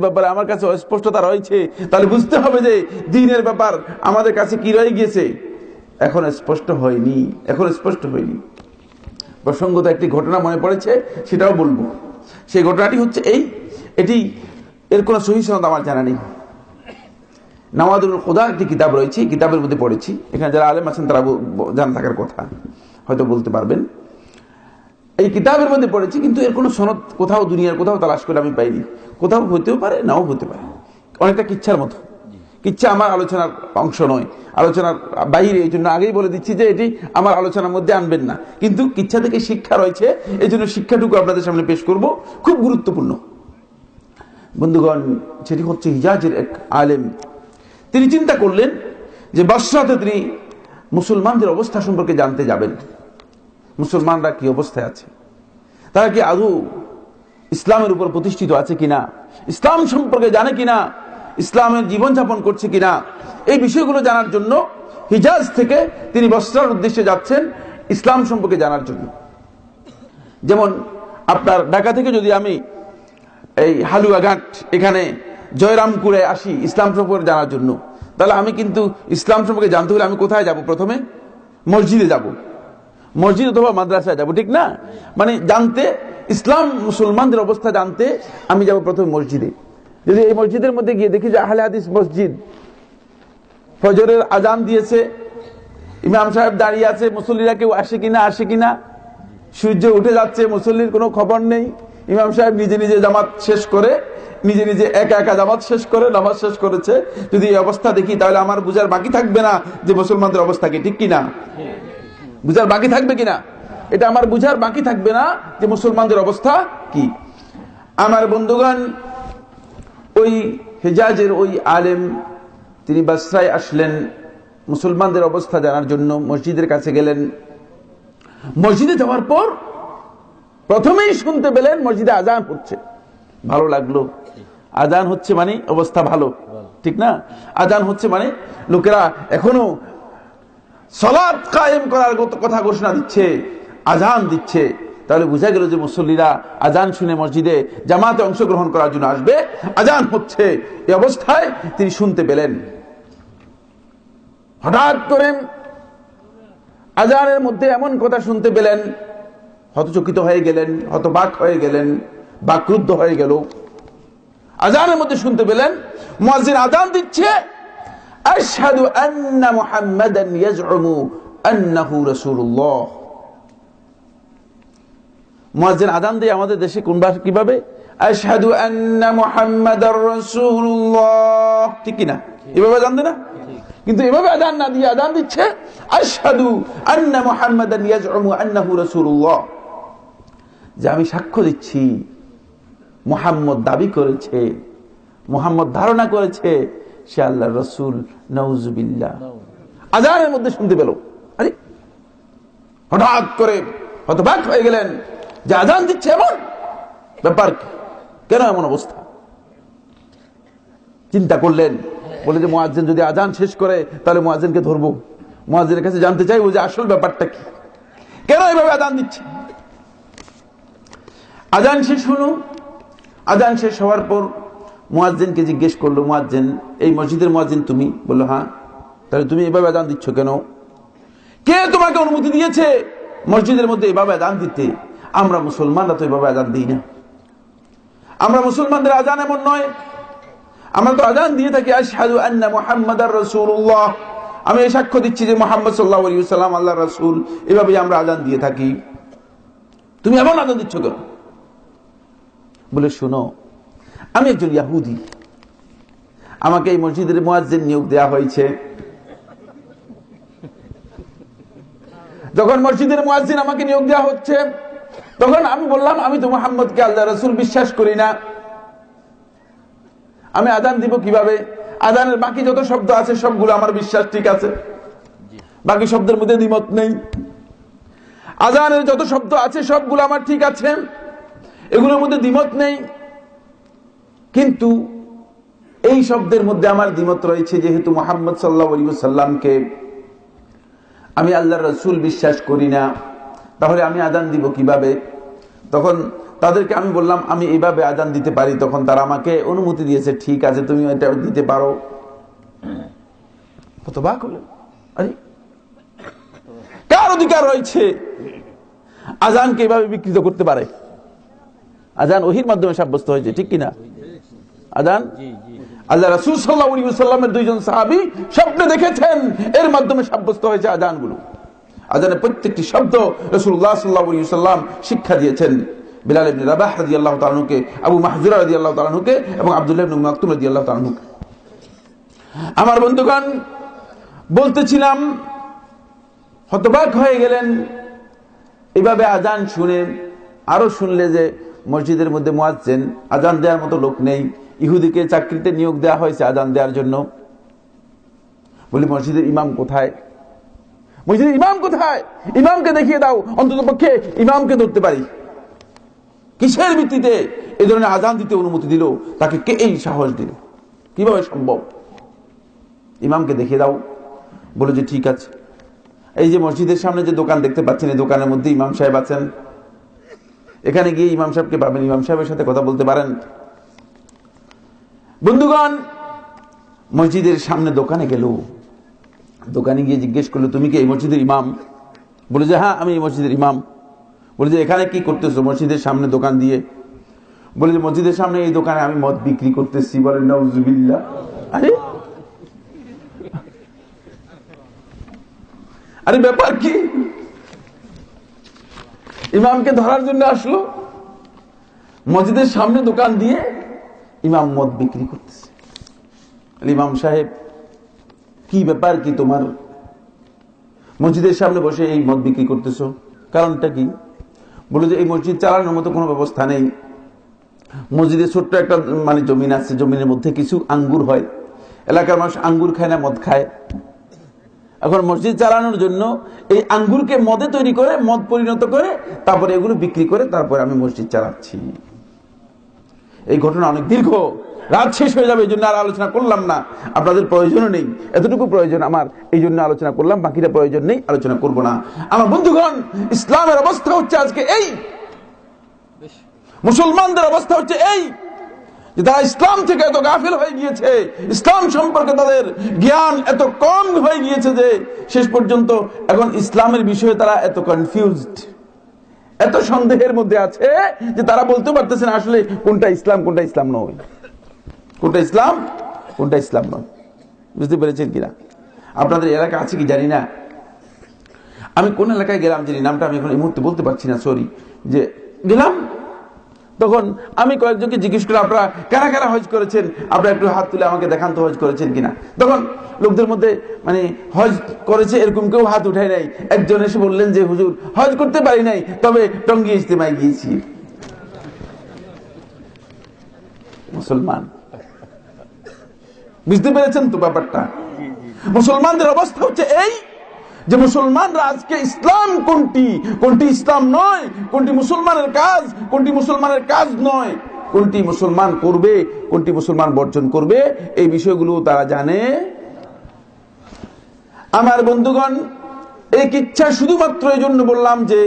ব্যাপারে আমার কাছে অস্পষ্টতা রয়েছে। তাহলে বুঝতে হবে যে দিনের ব্যাপার আমাদের কাছে কি রয়ে গিয়েছে। এখন স্পষ্ট হয়নি। এখন স্পষ্ট হয়নি। প্রসঙ্গত একটি ঘটনা মনে পড়েছে, সেটাও বলব। সেই ঘটনাটি হচ্ছে এই। এটি এর কোনো সহি আমার জানা নেই। নামাজুল খোদা একটি কিতাব রয়েছে কিতাবের মধ্যে পড়েছি। এখানে যারা আলেম আছেন তারা জানা থাকার কথা। হয়তো বলতে পারবেন। এই কিতাবের মধ্যে পড়েছি, কিন্তু এর কোনো সনদ কোথাও দুনিয়ার কোথাও তালাশ করে আমি পাইনি। কোথাও হতেও পারে, নাও হতে পারে। অনেকটা কিচ্ছার মতো। কিচ্ছা আমার আলোচনার অংশ নয়। আলোচনার বাইরে, এই জন্য আগেই বলে দিচ্ছি যে এটি আমার আলোচনার মধ্যে আনবেন না। কিন্তু কিচ্ছা থেকে শিক্ষা রয়েছে, এই জন্য শিক্ষাটুকু আপনাদের সামনে পেশ করব। খুব গুরুত্বপূর্ণ। বন্ধুগণ, সেটি হচ্ছে হিজাজের এক আলেম। তিনি চিন্তা করলেন যে বসরাতে তিনি মুসলমানদের অবস্থা সম্পর্কে জানতে যাবেন। মুসলমানরা কি অবস্থায় আছে? তারা কি আদৌ ইসলামের উপর প্রতিষ্ঠিত আছে কিনা? ইসলাম সম্পর্কে জানে কিনা? ইসলামের জীবনযাপন করছে কিনা? এই বিষয়গুলো জানার জন্য হিজাজ থেকে তিনি বস্ত্রার উদ্দেশ্যে যাচ্ছেন ইসলাম সম্পর্কে জানার জন্য। যেমন আপনার ঢাকা থেকে যদি আমি এই হালুয়াঘাট এখানে জয়রামপুরে আসি ইসলাম সম্পর্কে জানার জন্য, তাহলে আমি কিন্তু ইসলাম সম্পর্কে জানতে হলে আমি কোথায় যাব প্রথমে? মসজিদে যাব। মসজিদ অথবা মাদ্রাসায় যাব, ঠিক না? মানে জানতে, ইসলাম মুসলমানদের অবস্থা জানতে আমি যাব প্রথমে মসজিদে। যদি এই মসজিদের মধ্যে গিয়ে দেখি যে আহলে হাদিস মসজিদ, ফজরের আজান দিয়েছে, ইমাম সাহেব দাঁড়িয়ে আছে, মুসল্লিরা কেউ আসে কিনা আসে কিনা, সূর্য উঠে যাচ্ছে, মুসল্লির কোনো খবর নেই, ইমাম সাহেব নিজে নিজে জামাত শেষ করে, নিজে নিজে একা একা জামাত শেষ করে, নামাজ শেষ করেছে। যদি এই অবস্থা দেখি, তাহলে আমার বুঝার বাকি থাকবে না যে মুসলমানদের অবস্থা কি, ঠিক কিনা? বুঝার বাকি থাকবে কিনা? এটা আমার বুঝার বাকি থাকবে না যে মুসলমানদের অবস্থা কি। আমার বন্ধুগণ, ওই হেজাজের ওই আলেম, তিনি বাসরায় আসলেন মুসলমানদের অবস্থা জানার জন্য, মসজিদের কাছে গেলেন। মসজিদে যাওয়ার পর প্রথমেই শুনতে পেলেন মসজিদে আজান হচ্ছে। ভালো লাগল। আজান হচ্ছে মানে অবস্থা ভালো। ঠিক না? আজান হচ্ছে মানে লোকেরা এখনও সলাৎ কায়েম করার কথা ঘোষণা দিচ্ছে, আজান দিচ্ছে। তাহলে বোঝা গেল যে মুসল্লিরা আজান শুনে মসজিদে জামাতে অংশগ্রহণ করার জন্য আসবে, আজান হচ্ছে। এই অবস্থায় তিনি শুনতে পেলেন। হঠাৎ করে আজানের মধ্যে এমন কথা শুনতে পেলেন, হতচকিত হয়ে গেলেন, হতবাক হয়ে গেলেন, বাক্রুদ্ধ হয়ে গেল। আজানের মধ্যে শুনতে পেলেন মুয়াজ্জিন আজান দিচ্ছে আশহাদু আন্না মুহাম্মাদান ইয়াজউমু আন্নাহু রাসূলুল্লাহ। মুয়াজ্জিন আজান দিয়ে আমাদের দেশে কোন ভাষা কীভাবে? আশহাদু আন্না মুহাম্মাদার রাসূলুল্লাহ। ঠিক কি না এভাবে জানতে না? কিন্তু এভাবে আজান না দিয়ে আজান দিচ্ছে আশহাদু আন্না মুহাম্মাদান ইয়াজউমু আন্নাহু রাসূলুল্লাহ। যে আমি সাক্ষ্য দিচ্ছি মোহাম্মদ দাবি করেছে মোহাম্মদ ধারণা করেছে সে আল্লাহ রসুল নৌজুবিল্লা আজানের মধ্যে শুনতে পেল। আরে হঠাৎ করে হতবাক হয়ে গেলেন যে আজান দিচ্ছে এমন ব্যাপার কি? কেন এমন অবস্থা? চিন্তা করলেন। বলে যে মোয়াজ্জেন যদি আজান শেষ করে তাহলে মোয়াজ্জেনকে ধরবো। মোয়াজ্জেনের কাছে জানতে চাইব যে আসল ব্যাপারটা কি। কেন এভাবে আজান দিচ্ছে? আজান শেষ হলো। আজান শেষ হওয়ার পর মুয়াজ্জিনকে জিজ্ঞেস করল, মুয়াজ্জিন, এই মসজিদের মুয়াজ্জিন তুমি? বলল হ্যাঁ। তাহলে তুমি এভাবে আজান দিচ্ছ কেন? কে তোমাকে অনুমতি দিয়েছে মসজিদের মধ্যে এভাবে আজান দিতে? আমরা মুসলমানরা তো এভাবে আজান দিই না। আমরা মুসলমানদের আজান এমন নয়। আমরা তো আজান দিয়ে থাকি, আশহাদু আন্না মুহাম্মাদার রাসূলুল্লাহ। আমি এই সাক্ষ্য দিচ্ছি যে মোহাম্মদ সাল্লাল্লাহু আলাইহি ওয়াসাল্লাম আল্লাহর রাসূল, এভাবেই আমরা আজান দিয়ে থাকি। তুমি এমন আজান দিচ্ছ কেন? বলে, শোনো আমি একজন ইয়াহুদি। আমাকে এই মসজিদের মুয়াজ্জিন নিয়োগ দেওয়া হয়েছে। যখন মসজিদের মুয়াজ্জিন আমাকে নিয়োগ দেওয়া হচ্ছে, তখন আমি বললাম, আমি তো মোহাম্মদকে আল্লাহ রসুল বিশ্বাস করি না। আমি আদান দিব কীভাবে? আদানের বাকি যত শব্দ আছে, সবগুলো আমার বিশ্বাস ঠিক আছে। বাকি শব্দের মধ্যে দ্বিমত নেই। আজানের যত শব্দ আছে, সবগুলো আমার ঠিক আছে। এগুলোর মধ্যে দ্বিমত নেই। কিন্তু এই শব্দের মধ্যে আমার দ্বিমত রয়েছে, যেহেতু মোহাম্মদ সাল্লাহ সাল্লামকে আমি আল্লাহ রসুল বিশ্বাস করি না, তাহলে আমি আদান দিব কীভাবে? তখন তাদেরকে আমি বললাম, আমি এইভাবে আদান দিতে পারি, তখন তারা আমাকে অনুমতি দিয়েছে, ঠিক আছে, তুমি এটা দিতে পারো। কত বাক হলেন কার অধিকার রয়েছে? আজানকে এভাবে বিকৃত করতে পারে? আজান ওহির মাধ্যমে সাব্যস্ত হয়েছে, ঠিক কিনা? আজান আল্লাহ রাসুল সাল্লাহ সাল্লামের দুইজন সাহাবি স্বপ্নে দেখেছেন এর মাধ্যমে সাব্যস্ত হয়েছে আজানগুলো আজানের প্রত্যেকটি শব্দ রসুল্লাহ সাল্লাহ সাল্লাম শিক্ষা দিয়েছেন। বিলাল ইবনে রাবাহ রাদিয়াল্লাহু তাআলাকে আবু মাহজুরা রাদিয়াল্লাহু তাআলাকে এবং আব্দুল্লাহ ইবনে মাকতুম রাদিয়াল্লাহু তাআলাকে আমার বন্ধুগণ বলতেছিলাম হতবাক হয়ে গেলেন। এভাবে আজান শুনে আরও শুনলে যে মসজিদের মধ্যে মোয়াজ্জেন আজান দেওয়ার মতো লোক নেই। ইহুদিকে চাকরিতে নিয়োগ দেওয়া হয়েছে আজান দেওয়ার জন্য। বলি, মসজিদের ইমাম কোথায়? মসজিদের ইমাম কোথায়? ইমামকে দেখিয়ে দাও, অন্তত পক্ষে ইমামকে ধরতে পারি। কিসের ভিত্তিতে এই ধরনের আজান দিতে অনুমতি দিল? তাকে কে এই সাহস দিল? কীভাবে সম্ভব? ইমামকে দেখিয়ে দাও। বলে যে, ঠিক আছে। এই যে মসজিদের সামনে যে দোকান দেখতে পাচ্ছেন, এই দোকানের মধ্যে ইমাম সাহেব আছেন। এখানে গিয়ে ইমাম সাহেবকে পাবেন। ইমাম সাহেবের সাথে কথা বলতে পারেন। বন্ধুগণ, মসজিদের সামনে দোকানে গেল। দোকানে গিয়ে জিজ্ঞেস করল, তুমি কি এই মসজিদের ইমাম? বলে যে হ্যাঁ আমি এই মসজিদের ইমাম। বলে যে, এখানে কি করতেছো? মসজিদের সামনে দোকান দিয়ে। বলে যে, মসজিদের সামনে এই দোকানে আমি মদ বিক্রি করতেছি। বলেন নাউজুবিল্লাহ। আরে! আরে, ব্যাপার কি? ইমামকে ধরার জন্য আসলো। মসজিদের সামনে দোকান দিয়ে ইমাম মদ বিক্রি করতেছে। ইমাম সাহেব, কি ব্যাপার কি তোমার? মসজিদের সামনে বসে এই মদ বিক্রি করতেছ। কারণটা কি? বলে যে এই মসজিদ চালানোর মতো কোনো ব্যবস্থা নেই। মসজিদে ছোট্ট একটা মানে জমিন আছে, জমিনের মধ্যে কিছু আঙ্গুর হয়। এলাকার মানুষ আঙ্গুর খায় না, মদ খায়। এখন মসজিদ চালানোর জন্য এই আঙ্গুরকে মদে তৈরি করে, মদ পরিণত করে, তারপরে এগুলো বিক্রি করে, তারপরে আমি মসজিদ চালাচ্ছি। এই ঘটনা অনেক দীর্ঘ। রাত শেষ হয়ে যাবে, এই জন্য আর আলোচনা করলাম না। আপনাদের প্রয়োজনও নেই। এতটুকু প্রয়োজন আমার, এই জন্য আলোচনা করলাম বাকিটা প্রয়োজন নেই, আলোচনা করব না। আমার বন্ধুগণ, ইসলামের অবস্থা হচ্ছে আজকে এই। মুসলমানদের অবস্থা হচ্ছে এই, যে তারা ইসলাম থেকে এত গাফিল হয়ে গিয়েছে, ইসলাম সম্পর্কে তাদের জ্ঞান এত কম হয়ে গিয়েছে যে শেষ পর্যন্ত এখন ইসলামের বিষয়ে তারা এত কনফিউজড এত সন্দেহের মধ্যে আছে যে তারা বলতে পারতেছে আসলে কোনটা ইসলাম কোনটা ইসলাম নয়। কোনটা ইসলাম কোনটা ইসলাম নয়। বুঝতে পেরেছেন কিনা? আপনাদের এলাকা আছে কি জানি না? আমি কোন এলাকায় গেলাম জানি নামটা আমি এখন এই মুহূর্তে বলতে পারছি না সরি যে গেলাম তখন আমি কয়েকজনকে জিজ্ঞেস করে আপনারা কারা কারা হজ করেছেন? আপনারা একটু হাত তুলে আমাকে দেখান তো হজ করেছেন কিনা? তখন লোকদের মধ্যে মানে হজ করেছে এরকম কেউ হাত উঠায় নাই। একজন এসে বললেন যে, হুজুর, হজ করতে পারি নাই, তবে টঙ্গি ইজতেমায় গিয়েছি। মুসলমান। বুঝতে পেরেছেন তো ব্যাপারটা? মুসলমানদের অবস্থা হচ্ছে এই যে মুসলমানরা আজকে ইসলাম কোনটি? কোনটি ইসলাম নয়? কোনটি মুসলমানের কাজ? কোনটি মুসলমানের কাজ নয়? কোনটি মুসলমান করবে? কোনটি মুসলমান বর্জন করবে? এই বিষয়গুলো তারা জানে। আমার বন্ধুগণ, এক ইচ্ছা শুধুমাত্র এই জন্য বললাম যে,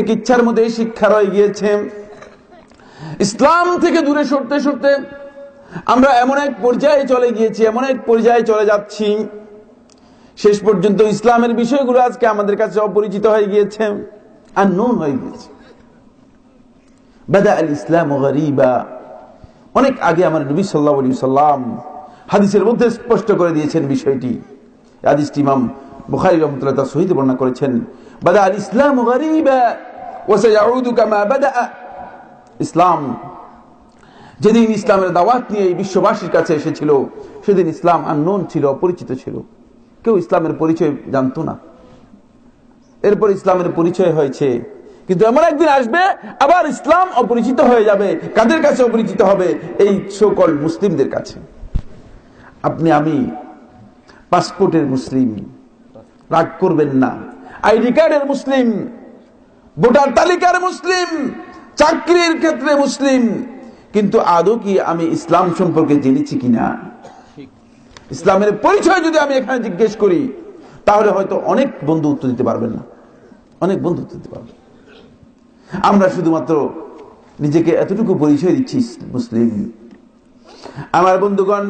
এক ইচ্ছার মধ্যে এই শিক্ষা রয়ে গিয়েছে। ইসলাম থেকে দূরে সরতে সরতে আমরা এমন এক পর্যায়ে চলে গিয়েছি, এমন এক পর্যায়ে চলে যাচ্ছি। শেষ পর্যন্ত ইসলামের বিষয়গুলো আজকে আমাদের কাছে অপরিচিত হয়ে গিয়েছে আর নুন হয়ে গিয়েছে। বাদা আল ইসলাম অনেক আগে আমার নবী সাল্লাহ সাল্লাম হাদিসের মধ্যে স্পষ্ট করে দিয়েছেন বিষয়টি। হাদিসটি ইমাম বুখারি রহমতুল্লাহ তার সহিত বর্ণনা করেছেন। বাদা আল ইসলাম ইসলাম যেদিন ইসলামের দাওয়াত নিয়ে এই বিশ্ববাসীর কাছে এসেছিল, সেদিন ইসলাম আননোন ছিল, অপরিচিত ছিল। কেউ ইসলামের পরিচয় জানতো না। এরপর ইসলামের পরিচয় হয়েছে। কিন্তু এমন একদিন আসবে, আবার ইসলাম অপরিচিত হয়ে যাবে, কাদের কাছে অপরিচিত হবে? এই সকল মুসলিমদের কাছে। আপনি, আমি পাসপোর্টের মুসলিম। রাগ করবেন না। আইডি কার্ডের মুসলিম। ভোটার তালিকার মুসলিম। চাকরির ক্ষেত্রে মুসলিম। কিন্তু আদৌ কি আমি ইসলাম সম্পর্কে জেনেছি কিনা? ইসলামের পরিচয় যদি আমি এখানে জিজ্ঞেস করি, তাহলে হয়তো অনেক বন্ধু উত্তর দিতে পারবেন না। অনেক বন্ধু উত্তর দিতে পারবেন। আমরা শুধুমাত্র নিজেকে এতটুকু পরিচয় দিচ্ছি মুসলিম। আমার বন্ধুগণ